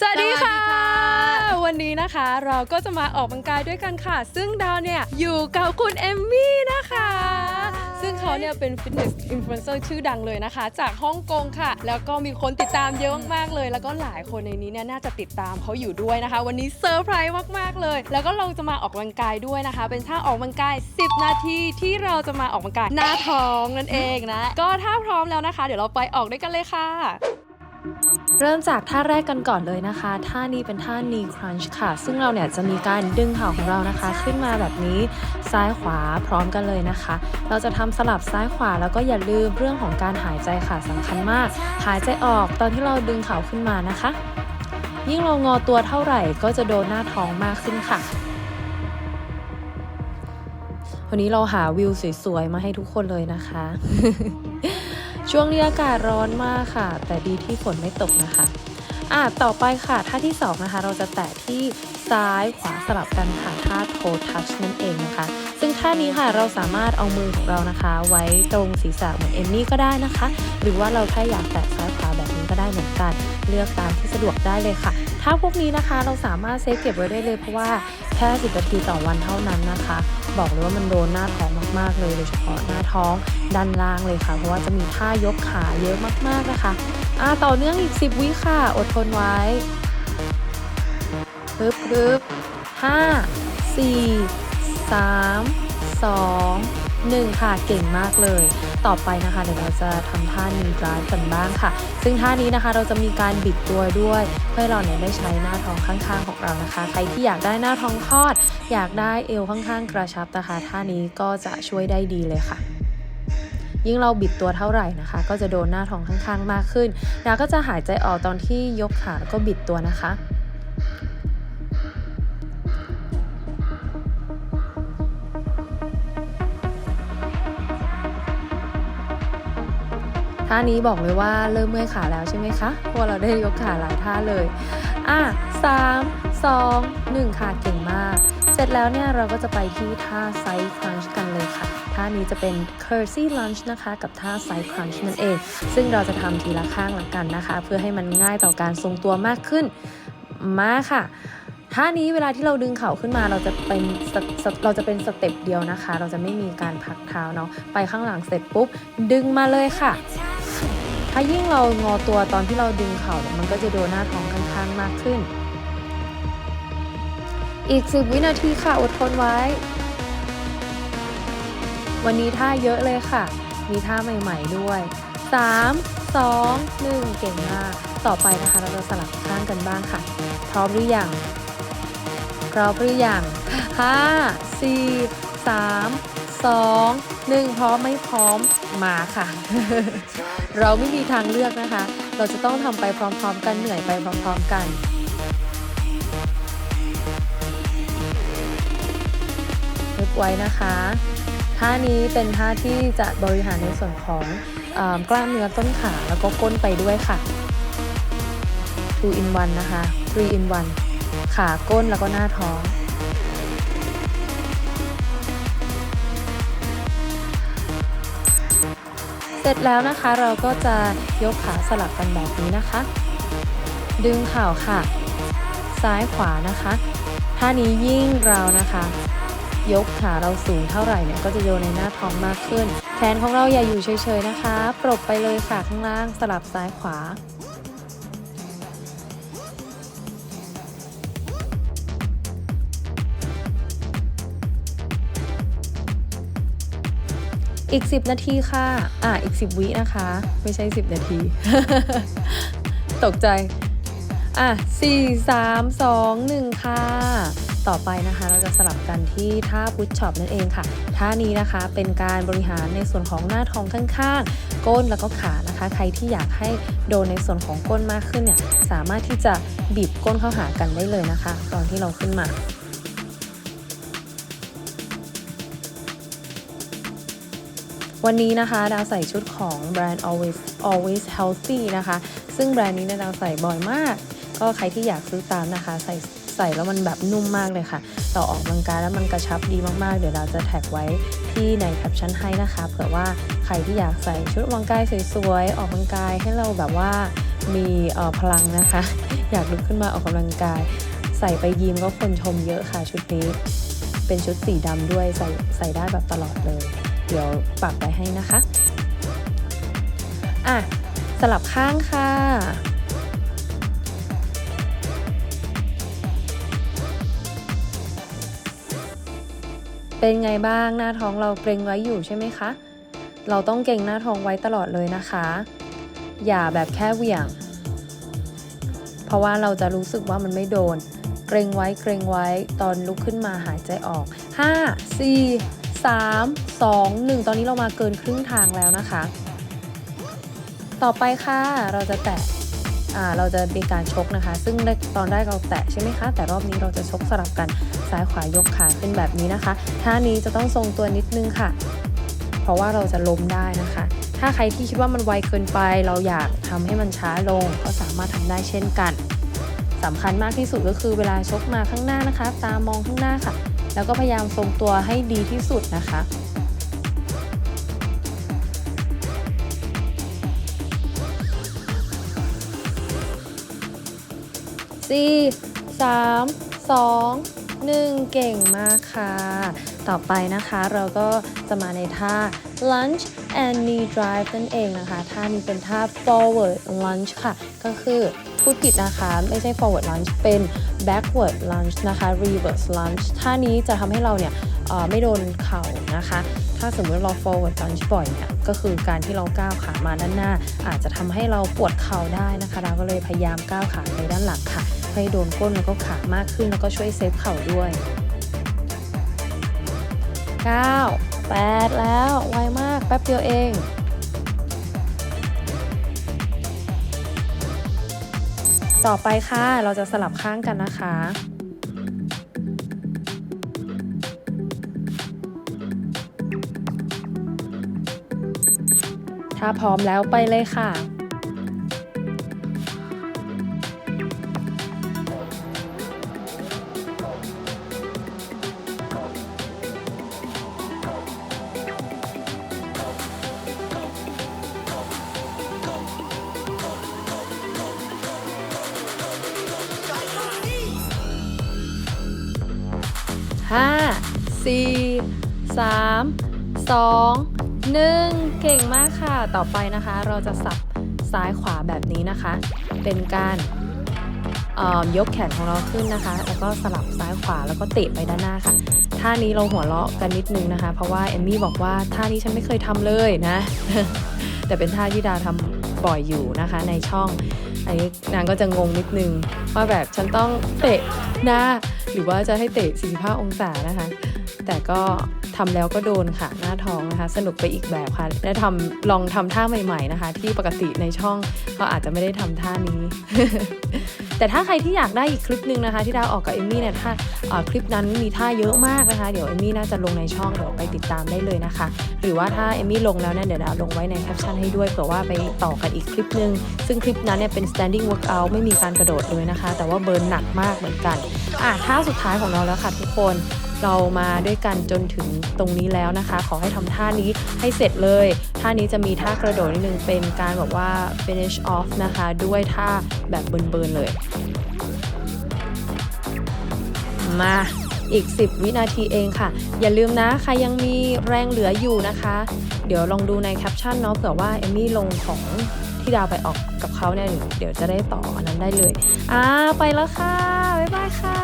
สวัสดีค่ะสวัสดีค่ะ วันนี้นะคะเราก็จะมาออกกำลังกายด้วยกันค่ะ ซึ่งดาวเนี่ยอยู่กับคุณเอมมี่นะคะ ซึ่งเขาเนี่ยเป็นฟิตเนสอินฟลูเอนเซอร์ชื่อดังเลยนะคะ จากฮ่องกงค่ะ แล้วก็มีคนติดตามเยอะมากๆเลย แล้วก็หลายคนในนี้เนี่ยน่าจะติดตามเขาอยู่ด้วยนะคะ วันนี้เซอร์ไพรส์มากๆเลย แล้วก็เราจะมาออกกำลังกายด้วยนะคะ เป็นท่าออกกำลังกาย 10 นาทีที่เราจะมาออกกำลังกายหน้าท้องนั่นเองนะ ก็ถ้าพร้อมแล้วนะคะ เดี๋ยวเราไปออกด้วยกันเลยค่ะ เริ่มจากท่าแรกกันก่อนเลยนะคะ ท่านี้เป็นท่า knee crunch ค่ะ ซึ่งเราเนี่ยจะมีการดึงเข่าของเรานะคะ ขึ้นมาแบบนี้ซ้ายขวาพร้อมกันเลยนะคะ เราจะทำสลับซ้ายขวาแล้วก็อย่าลืมเรื่องของการหายใจค่ะสำคัญมาก หายใจออกตอนที่เราดึงเข่าขึ้นมานะคะ ยิ่งเรางอตัวเท่าไหร่ก็จะโดนหน้าท้องมากขึ้นค่ะวันนี้เราหาวิวสวยๆมาให้ทุกคนเลยนะคะ ช่วงนี้อากาศร้อนมากค่ะ แต่ดีที่ฝนไม่ตกนะคะอะต่อไปค่ะท่าที่สองนะคะเราจะแตะที่ ซ้ายขวาสลับกันค่ะท่าโททัชนั่นเองนะคะ ซึ่งท่านี้ค่ะเราสามารถเอามือของเรานะคะ ไว้ตรงศีรษะเหมือนเอมมี่ก็ได้นะคะ หรือว่าเราแค่อยากแตะซ้ายขวาแบบนี้ก็ได้เหมือนกัน เลือกตามที่สะดวกได้เลยค่ะถ้าพวกนี้นะคะเราสามารถเซฟเก็บไว้ได้เลยเพราะว่าแค่ 10 นาทีต่อวันเท่านั้นนะคะ บอกเลยว่ามันโดนหน้าท้องมากๆเลยโดยเฉพาะหน้าท้องด้านล่างเลยค่ะ เพราะว่าจะมีท่ายกขาเยอะมากๆนะคะอ่าต่อเนื่องอีก 10 วิค่ะ อดทนไว้ ปึ๊บปึ๊บห้าสี่สามสองหนึ่งค่ะเก่งมากเลย ต่อไปนะคะเดี๋ยวเราจะทำท่านีดรายกันบ้างค่ะ ซึ่งท่านี้นะคะเราจะมีการบิดตัวด้วยเพื่อเราเนี่ยได้ใช้หน้าท้องข้างๆของเรานะคะ ใครที่อยากได้หน้าท้องทอด อยากได้เอวข้างๆกระชับนะคะท่านี้ก็จะช่วยได้ดีเลยค่ะยิ่งเราบิดตัวเท่าไหร่นะคะ ก็จะโดนหน้าท้องข้างๆ มากขึ้น ดาก็จะหายใจออกตอนที่ยกขาแล้วก็บิดตัวนะคะ ท่านี้บอกเลยว่าเริ่มเมื่อยขาแล้วใช่ไหมคะเพราะว่าเราได้ยกขาหลายท่าเลย อะสามสองหนึ่งค่ะเก่งมาก เสร็จแล้วเนี่ยเราก็จะไปที่ท่าไซด์ครันช์กันเลยค่ะ ท่านี้จะเป็น curtsy lunge นะคะ กับท่าไซด์ครันช์นั่นเอง ซึ่งเราจะทำทีละข้างละกันนะคะ เพื่อให้มันง่ายต่อการทรงตัวมากขึ้น มาค่ะท่านี้เวลาที่เราดึงเข่าขึ้นมาเราจะเป็นเตเราจะเป็นสเต็ปเดียวนะคะ เราจะไม่มีการพักเท้าเนาะไปข้างหลังเสร็จปุ๊บ ดึงมาเลยค่ะ ถ้ายิ่งเรางอตัวตอนที่เราดึงเข่าเนี่ยมันก็จะโดนหน้าท้องข้างๆมากขึ้น อีก 10 วินาทีค่ะอดทนไว้ วันนี้ท่าเยอะเลยค่ะ มีท่าใหม่ๆด้วย 3 2 1 เก่งมาก ต่อไปนะคะเราจะสลับข้างกันบ้างค่ะ พร้อมหรือยังพร้อมหรือยัง5 4 3 2 1 พร้อมไม่พร้อมมาค่ะ เราไม่มีทางเลือกนะคะ เราจะต้องทำไปพร้อมๆ กันเหนื่อยไปพร้อมๆกันนึกไว้นะคะท่านี้เป็นท่าที่จะบริหารในส่วนของอกล้ามเนื้อต้นขาแล้วก็ก้นไปด้วยค่ะ 2 in 1 นะคะ 3 in 1 ขาก้นแล้วก็หน้าท้อง เสร็จแล้วนะคะเราก็จะยกขาสลับกันแบบนี้นะคะ ดึงเข่าค่ะ ซ้ายขวานะคะท่านี้ยิ่งเรานะคะ ยกขาเราสูงเท่าไหร่เนี่ยก็จะโยนในหน้าท้องมากขึ้น แขนของเราอย่าอยู่เฉยๆนะคะ ปรบไปเลยค่ะข้างล่างสลับซ้ายขวา อีก 10 นาทีค่ะ อะอีก 10 วินะคะ ไม่ใช่ 10 นาที ตกใจ อะ4 3 2 1 ค่ะ ต่อไปนะคะเราจะสลับกันที่ท่าพุชช็อปนั่นเองค่ะ ท่านี้นะคะเป็นการบริหารในส่วนของหน้าท้องข้างๆ ก้นแล้วก็ขานะคะ ใครที่อยากให้โดนในส่วนของก้นมากขึ้นเนี่ย สามารถที่จะบีบก้นเข้าหากันได้เลยนะคะ ตอนที่เราขึ้นมา วันนี้นะคะดาวใส่ชุดของแบรนด์ always always healthy นะคะ ซึ่งแบรนด์นี้เนยดาวใส่บ่อยมาก ก็ใครที่อยากซื้อตามนะคะ ใส่ใส่แล้วมันแบบนุ่มมากเลยค่ะ ต่อออกกำลังกายแล้วมันกระชับดีมากๆ เดี๋ยวเราจะแท็กไว้ที่ในแคปชั่นให้นะคะ เผื่อว่าใครที่อยากใส่ชุดออกกำลังกายสวยๆ ออกกำลังกายให้เราแบบว่ามีออพลังนะคะ อยากลุกขึ้นมาออกกำลังกาย ใส่ไปยิมก็คนชมเยอะค่ะชุดนี้ เป็นชุดสีดำด้วยใส่ใส่ได้แบบตลอดเลย เดี๋ยวปักไว้ให้นะคะ อะ สลับข้างค่ะ เป็นไงบ้างหน้าท้องเราเกรงไว้อยู่ใช่ไหมคะ เราต้องเกรงหน้าท้องไว้ตลอดเลยนะคะ อย่าแบบแค่เหวี่ยง เพราะว่าเราจะรู้สึกว่ามันไม่โดน เกรงไว้เกรงไว้ตอนลุกขึ้นมาหายใจออก 5 4 3 2 1 ตอนนี้เรามาเกินครึ่งทางแล้วนะคะ ต่อไปค่ะเราจะแตะอ่าเราจะมีการชกนะคะ ซึ่งตอนแรกเราแตะใช่ไหมคะ แต่รอบนี้เราจะชกสลับกันซ้ายขวายกขาขึ้นแบบนี้นะคะท่านี้จะต้องทรงตัวนิดนึงค่ะ เพราะว่าเราจะล้มได้นะคะ ถ้าใครที่คิดว่ามันไวเกินไป เราอยากทำให้มันช้าลงก็สามารถทำได้เช่นกันสำคัญมากที่สุดก็คือเวลาชกมาข้างหน้านะคะ ตามองข้างหน้าค่ะ แล้วก็พยายามทรงตัวให้ดีที่สุดนะคะสี่สามสองหนึ่งเก่งมากค่ะ ต่อไปนะคะเราก็จะมาในท่า lunge and knee drive นั่นเองนะคะ ท่านี้เป็นท่า forward lunge ค่ะ ก็คือพูดผิดนะคะ ไม่ใช่ forward lunge เป็น backward lunge นะคะ reverse lunge ท่านี้จะทำให้เราเนี่ยไม่โดนเข่านะคะ ถ้าสมมติเรา forward lunge บ่อยเนี่ย ก็คือการที่เราก้าวขามาด้านหน้า อาจจะทำให้เราปวดเข่าได้นะคะ เราก็เลยพยายามก้าวขาไปด้านหลังค่ะ ให้โดนก้นแล้วก็ขามากขึ้นแล้วก็ช่วยเซฟเข่าด้วย9 8 แล้วไวมากแป๊บเดียวเอง ต่อไปค่ะเราจะสลับข้างกันนะคะ ถ้าพร้อมแล้วไปเลยค่ะ ห้าสี่สามสองหนึ่งเก่งมากค่ะ ต่อไปนะคะ เราจะสับซ้ายขวาแบบนี้นะคะ เป็นการยกแขนของเราขึ้นนะคะ แล้วก็สลับซ้ายขวาแล้วก็เตะไปด้านหน้าค่ะ ท่านี้เราหัวเราะกันนิดนึงนะคะ เพราะว่าเอมมี่บอกว่าท่านี้ฉันไม่เคยทำเลยนะ แต่เป็นท่าที่ดาทำบ่อยอยู่นะคะในช่อง อันนี้นางก็จะงงนิดนึง ว่าแบบฉันต้องเตะหน้า หรือว่าจะให้เตะ45องศานะคะ แต่ก็ทำแล้วก็โดนค่ะหน้าท้องนะคะ สนุกไปอีกแบบค่ะได้ทำลองทำท่าใหม่ๆนะคะ ที่ปกติในช่องก็อาจจะไม่ได้ทำท่านี้ แต่ถ้าใครที่อยากได้อีกคลิปหนึ่งนะคะ ที่ดาวออกกับเอมมี่เนี่ยถ้าคลิปนั้นมีท่าเยอะมากนะคะ เดี๋ยวเอมมี่น่าจะลงในช่องเดี๋ยวไปติดตามได้เลยนะคะ หรือว่าถ้าเอมมี่ลงแล้วเนี่ยเดี๋ยวดาวลงไว้ในแคปชั่นให้ด้วยเผื่อว่าไปต่อกันอีกคลิปหนึ่งซึ่งคลิปนั้นเนี่ยเป็น standing workout ไม่มีการกระโดดเลยนะคะ แต่ว่าเบิร์นหนักมากเหมือนกันอะท่าสุดท้ายของเราแล้วค่ะทุกคน เรามาด้วยกันจนถึงตรงนี้แล้วนะคะ ขอให้ทำท่านี้ให้เสร็จเลย ท่านี้จะมีท่ากระโดดนิดนึงเป็นการแบบว่า finish off นะคะ ด้วยท่าแบบเบิร์นๆเลย มาอีก 10 วินาทีเองค่ะ อย่าลืมนะ ใครยังมีแรงเหลืออยู่นะคะ เดี๋ยวลองดูในแคปชั่นเนาะเผื่อว่าเอมมี่ลงของที่ดาวไปออกกับเขาเนี่ยเดี๋ยวจะได้ต่ออันนั้นได้เลย อ่า ไปแล้วค่ะ บ๊ายบายค่ะ